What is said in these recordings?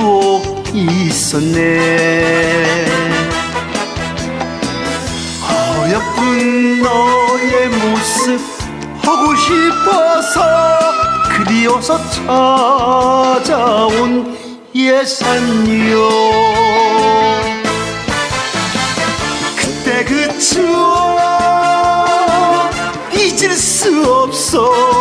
추억이 있었네. 어여쁜 너의 모습 보고 싶어서 그리워서 찾아온 예산요. 그때 그 추억 잊을 수 없어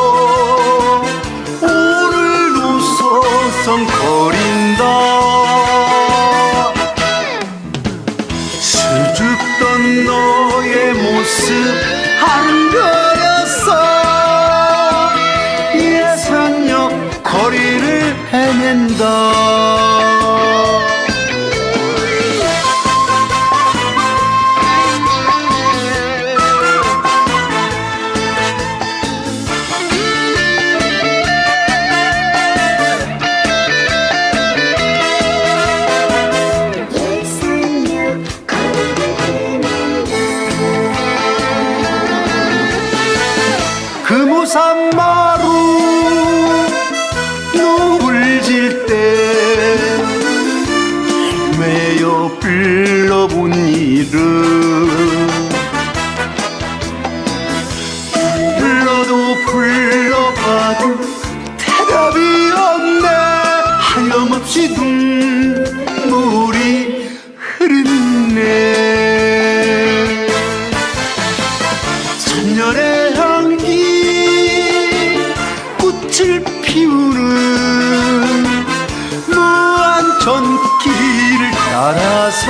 헤맨다 예산역 거리를 금우산 마루 매여 불러본 이름. 불러도 불러봐도 대답이 없네. 하염없이 눈 길을 따라서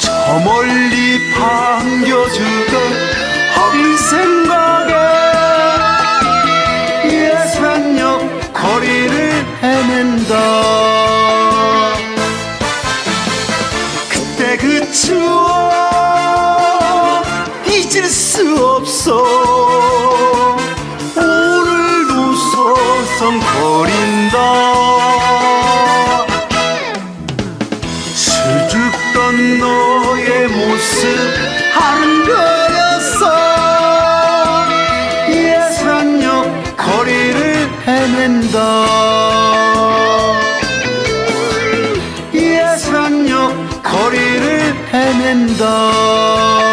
저 멀리 반겨주던 없는 생각에 예산역 거리를 헤맨다. 그때 그 추억 잊을 수 없어 헤맨다 예산역 거리를 헤맨다